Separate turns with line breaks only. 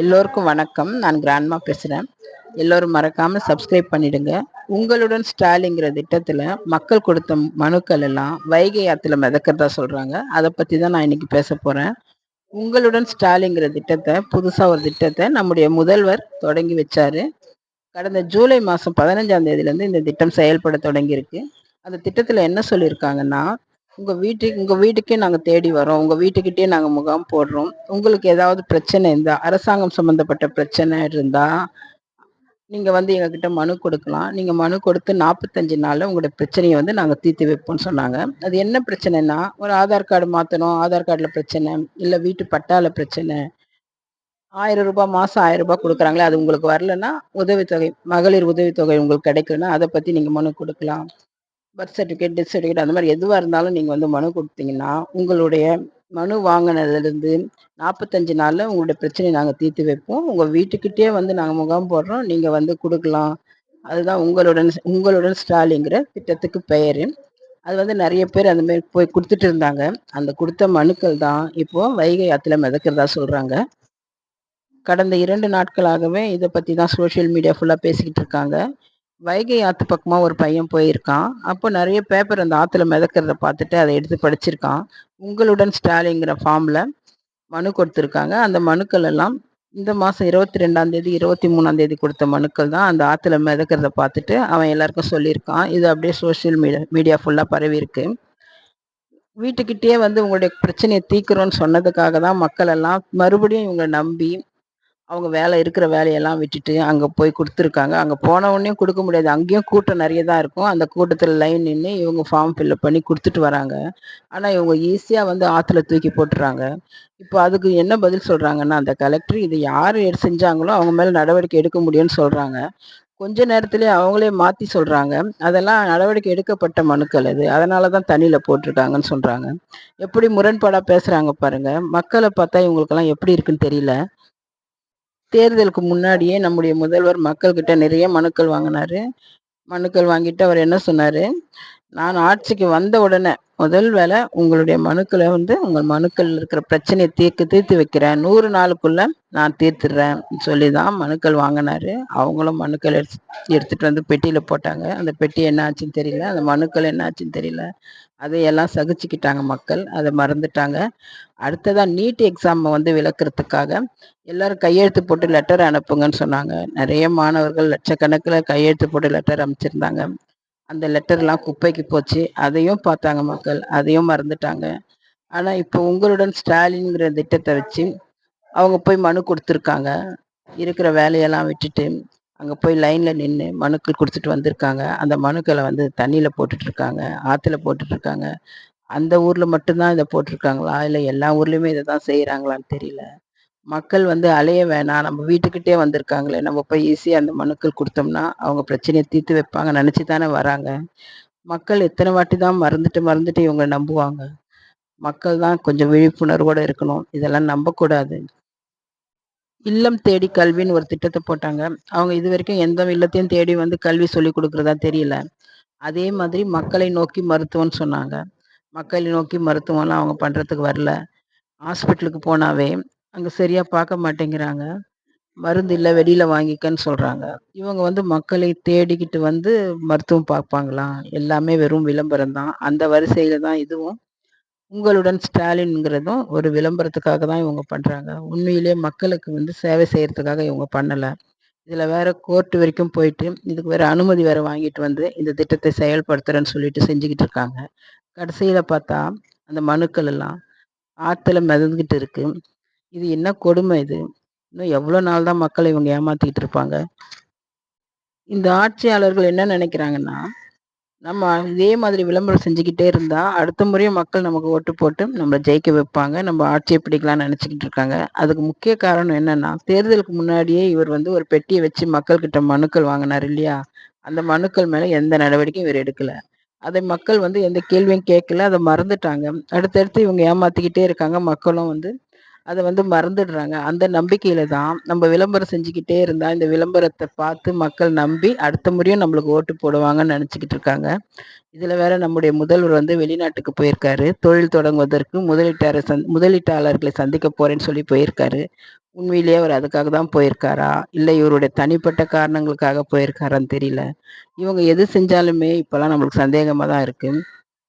எல்லோருக்கும் வணக்கம். நான் கிராண்ட்மா பேசுகிறேன் எல்லோரும் மறக்காமல் சப்ஸ்கிரைப் பண்ணிடுங்க. உங்களுடன் ஸ்டாலிங்கிற திட்டத்தில் மக்கள் கொடுத்த மனுக்கள் எல்லாம் வைகை ஆற்றுல மிதக்கிறதா சொல்கிறாங்க அதை பற்றி தான் நான் இன்னைக்கு பேச போகிறேன் உங்களுடன் ஸ்டாலிங்கிற திட்டத்தை புதுசாக ஒரு திட்டத்தை நம்முடைய முதல்வர் தொடங்கி வச்சாரு. கடந்த ஜூலை மாதம் பதினஞ்சாம் தேதியிலேருந்து இந்த திட்டம் செயல்பட தொடங்கியிருக்கு. அந்த திட்டத்தில் என்ன சொல்லியிருக்காங்கன்னா உங்கள் வீட்டுக்கு உங்கள் வீட்டுக்கே நாங்கள் தேடி வரோம் உங்கள் வீட்டுக்கிட்டே நாங்கள் முகாம் போடுறோம். உங்களுக்கு ஏதாவது பிரச்சனை இருந்தால் அரசாங்கம் சம்மந்தப்பட்ட பிரச்சனை இருந்தால் நீங்கள் வந்து எங்ககிட்ட மனு கொடுக்கலாம். நீங்கள் மனு கொடுத்து நாற்பத்தஞ்சு நாளில் உங்களோட பிரச்சனையை வந்து நாங்கள் தீர்த்து வைப்போம்னு சொன்னாங்க. அது என்ன பிரச்சனைனா ஒரு ஆதார் கார்டு மாற்றணும் ஆதார் கார்டில் பிரச்சனை இல்லை வீட்டு பட்டால பிரச்சனை. ஆயிரம் ரூபாய் மாதம் ஆயிரம் ரூபாய் கொடுக்குறாங்களே அது உங்களுக்கு வரலன்னா உதவித்தொகை மகளிர் உதவித்தொகை உங்களுக்கு கிடைக்கலன்னா அதை பற்றி நீங்கள் மனு கொடுக்கலாம். பர்த் சர்டிஃபிகேட் டெத் சர்டிஃபிகேட் அந்த மாதிரி எதுவாக இருந்தாலும் நீங்கள் வந்து மனு கொடுத்தீங்கன்னா உங்களுடைய மனு வாங்கினதுலேருந்து நாற்பத்தஞ்சு நாளில் உங்களுடைய பிரச்சனையை நாங்கள் தீர்த்து வைப்போம். உங்கள் வீட்டுக்கிட்டே வந்து நாங்கள் முகாம் போடுறோம். நீங்கள் வந்து கொடுக்கலாம். அதுதான் உங்களுடன் உங்களுடன் ஸ்டாலிங்கிற திட்டத்துக்கு பெயர். அது வந்து நிறைய பேர் அந்த மாதிரி போய் கொடுத்துட்டு இருந்தாங்க. அந்த கொடுத்த மனுக்கள் தான் இப்போது வைகை ஆற்றுல மிதக்கிறதா சொல்கிறாங்க கடந்த இரண்டு நாட்களாகவே இதை பற்றி தான் சோஷியல் மீடியா ஃபுல்லாக பேசிக்கிட்டு இருக்காங்க. வைகை ஆற்று பக்கமாக ஒரு பையன் போயிருக்கான். அப்போ நிறைய பேப்பர் அந்த ஆற்றுல மிதக்கிறத பார்த்துட்டு அதை எடுத்து படிச்சிருக்கான். உங்களுடன் ஸ்டாலிங்கிற ஃபார்மில் மனு கொடுத்துருக்காங்க. அந்த மனுக்கள் எல்லாம் இந்த மாதம் இருபத்தி ரெண்டாம் தேதி இருபத்தி மூணாம் தேதி கொடுத்த மனுக்கள் தான் அந்த ஆற்றுல மிதக்கிறத பார்த்துட்டு அவன் எல்லாருக்கும் சொல்லியிருக்கான். இது அப்படியே சோஷியல் மீடியா மீடியா ஃபுல்லாக பரவி இருக்கு. வீட்டுக்கிட்டேயே வந்து உங்களுடைய பிரச்சனையை தீக்கிறோன்னு சொன்னதுக்காக தான் மக்கள் எல்லாம் மறுபடியும் இவங்களை நம்பி அவங்க வேலை இருக்கிற வேலையெல்லாம் விட்டுட்டு அங்கே போய் கொடுத்துருக்காங்க. அங்கே போனவுடனே கொடுக்க முடியாது. அங்கேயும் கூட்டம் நிறைய தான் இருக்கும். அந்த கூட்டத்தில் லைன் நின்று இவங்க ஃபார்ம் ஃபில்அப் பண்ணி கொடுத்துட்டு வராங்க. ஆனால் இவங்க ஈஸியாக வந்து ஆற்றுல தூக்கி போட்டுறாங்க. இப்போ அதுக்கு என்ன பதில் சொல்கிறாங்கன்னா அந்த கலெக்டர் இது யார் செஞ்சாங்களோ அவங்க மேலே நடவடிக்கை எடுக்க முடியும்னு சொல்கிறாங்க கொஞ்ச நேரத்திலே அவங்களே மாற்றி சொல்கிறாங்க அதெல்லாம் நடவடிக்கை எடுக்கப்பட்ட மனுக்கள் அது. அதனால தான் தண்ணியில் போட்டிருக்காங்கன்னு சொல்கிறாங்க எப்படி முரண்பாடாக பேசுகிறாங்க பாருங்கள் மக்களை பார்த்தா இவங்களுக்கெல்லாம் எப்படி இருக்குன்னு தெரியல. தேர்தலுக்கு முன்னாடியே நம்முடைய முதல்வர் மக்கள்கிட்ட நிறைய மனுக்கள் வாங்கினாரு. மனுக்கள் வாங்கிட்டு அவர் என்ன சொன்னாரு? நான் ஆட்சிக்கு வந்த உடனே முதல் வேலை உங்களுடைய மனுக்களை வந்து உங்கள் மனுக்கள் இருக்கிற பிரச்சனையை தீர்க்கு தீர்த்து வைக்கிறேன். நூறு நாளுக்குள்ள நான் தீர்த்துடுறேன் சொல்லி தான் மனுக்கள் வாங்கினாரு. அவங்களும் மனுக்கள் எடுத்து எடுத்துட்டு வந்து பெட்டியில போட்டாங்க. அந்த பெட்டி என்ன ஆச்சுன்னு தெரியல. அந்த மனுக்கள் என்ன ஆச்சுன்னு தெரியல. அதையெல்லாம் சகிச்சுக்கிட்டாங்க மக்கள். அதை மறந்துட்டாங்க. அடுத்ததான் நீட் எக்ஸாமை வந்து விளக்குறதுக்காக எல்லாரும் கையெழுத்து போட்டு லெட்டர் அனுப்புங்கன்னு சொன்னாங்க. நிறைய மாணவர்கள் லட்சக்கணக்கில் கையெழுத்து போட்டு லெட்டர் அமைச்சிருந்தாங்க அந்த லெட்டர்லாம் குப்பைக்கு போச்சு. அதையும் பார்த்தாங்க மக்கள். அதையும் மறந்துட்டாங்க. ஆனால் இப்போ உங்களுடன் ஸ்டாலின்ங்கிற திட்டத்தை வச்சு அவங்க போய் மனு கொடுத்துருக்காங்க. இருக்கிற வேலையெல்லாம் விட்டுட்டு அங்கே போய் லைனில் நின்று மனுக்கள் கொடுத்துட்டு வந்திருக்காங்க. அந்த மனுக்களை வந்து தண்ணியில் போட்டுட்ருக்காங்க. ஆற்றுல போட்டுட்ருக்காங்க. அந்த ஊரில் மட்டும்தான் இதை போட்டிருக்காங்களா? இல்லை எல்லா ஊர்லேயுமே இதை தான் செய்கிறாங்களான்னு தெரியல. மக்கள் வந்து அலைய வேணாம். நம்ம வீட்டுக்கிட்டே வந்திருக்காங்களே. நம்ம போய் ஈஸியாக அந்த மனுக்கள் கொடுத்தோம்னா அவங்க பிரச்சனையை தீர்த்து வைப்பாங்க. நினச்சி தானே வராங்க. மக்கள் எத்தனை வாட்டி தான் மறந்துட்டு மறந்துட்டு இவங்க நம்புவாங்க. மக்கள் தான் கொஞ்சம் விழிப்புணர்வோடு இருக்கணும். இதெல்லாம் நம்பக்கூடாது. இல்லம் தேடி கல்வின்னு ஒரு திட்டத்தை போட்டாங்க. அவங்க இது வரைக்கும் எந்த இல்லத்தையும் தேடி வந்து கல்வி சொல்லி கொடுக்குறதா தெரியல. அதே மாதிரி மக்களை நோக்கி மருத்துவம்னு சொன்னாங்க. மக்களை நோக்கி மருத்துவம்லாம் அவங்க பண்ணுறதுக்கு வரல. ஹாஸ்பிட்டலுக்கு போனாவே அங்கே சரியாக பார்க்க மாட்டேங்கிறாங்க. மருந்து இல்லை வெளியில் வாங்கிக்கன்னு சொல்கிறாங்க இவங்க வந்து மக்களை தேடிக்கிட்டு வந்து மருத்துவம் பார்ப்பாங்களா? எல்லாமே வெறும் விளம்பரம் தான். அந்த வரிசையில் தான் இதுவும். உங்களுடன் ஸ்டாலின்ங்கிறதும் ஒரு விளம்பரத்துக்காக தான் இவங்க பண்ணுறாங்க உண்மையிலே மக்களுக்கு வந்து சேவை செய்கிறதுக்காக இவங்க பண்ணலை. இதில் வேற கோர்ட்டு வரைக்கும் போயிட்டு இதுக்கு வேற அனுமதி வேற வாங்கிட்டு வந்து இந்த திட்டத்தை செயல்படுத்துறேன்னு சொல்லிட்டு செஞ்சுக்கிட்டு இருக்காங்க. கடைசியில் பார்த்தா அந்த மனுக்கள் எல்லாம் ஆற்றுல மிதந்துக்கிட்டு இருக்கு. இது என்ன கொடுமை இது? இன்னும் எவ்வளோ நாள் தான் மக்களை இவங்க ஏமாத்திக்கிட்டு இருப்பாங்க? இந்த ஆட்சியாளர்கள் என்ன நினைக்கிறாங்கன்னா நம்ம இதே மாதிரி விளம்பரம் செஞ்சுக்கிட்டே இருந்தா அடுத்த முறையும் மக்கள் நமக்கு ஓட்டு போட்டு நம்ம ஜெயிக்க வைப்பாங்க நம்ம ஆட்சியை பிடிக்கலாம்னு நினச்சிக்கிட்டு இருக்காங்க. அதுக்கு முக்கிய காரணம் என்னன்னா தேர்தலுக்கு முன்னாடியே இவர் வந்து ஒரு பெட்டியை வச்சு மக்கள்கிட்ட மனுக்கள் வாங்கினார் இல்லையா? அந்த மனுக்கள் மேலே எந்த நடவடிக்கையும் இவர் எடுக்கலை. அதை மக்கள் வந்து எந்த கேள்வியும் கேட்கல அதை மறந்துட்டாங்க. அடுத்தடுத்து இவங்க ஏமாத்திக்கிட்டே இருக்காங்க. மக்களும் வந்து அதை வந்து மறந்துடுறாங்க. அந்த நம்பிக்கையில தான் நம்ம விளம்பரம் செஞ்சுக்கிட்டே இருந்தா இந்த விளம்பரத்தை பார்த்து மக்கள் நம்பி அடுத்த முறையும் நம்மளுக்கு ஓட்டு போடுவாங்கன்னு நினச்சிக்கிட்டு இருக்காங்க. இதில் வேற நம்முடைய முதல்வர் வந்து வெளிநாட்டுக்கு போயிருக்காரு. தொழில் தொடங்குவதற்கு முதலீட்டாளர் சந் முதலீட்டாளர்களை சந்திக்க போறேன்னு சொல்லி போயிருக்காரு. உண்மையிலேயே அவர் அதுக்காக தான் போயிருக்காரா? இல்லை இவருடைய தனிப்பட்ட காரணங்களுக்காக போயிருக்காரான்னு தெரியல. இவங்க எது செஞ்சாலுமே இப்போல்லாம் நம்மளுக்கு சந்தேகமாக தான் இருக்குது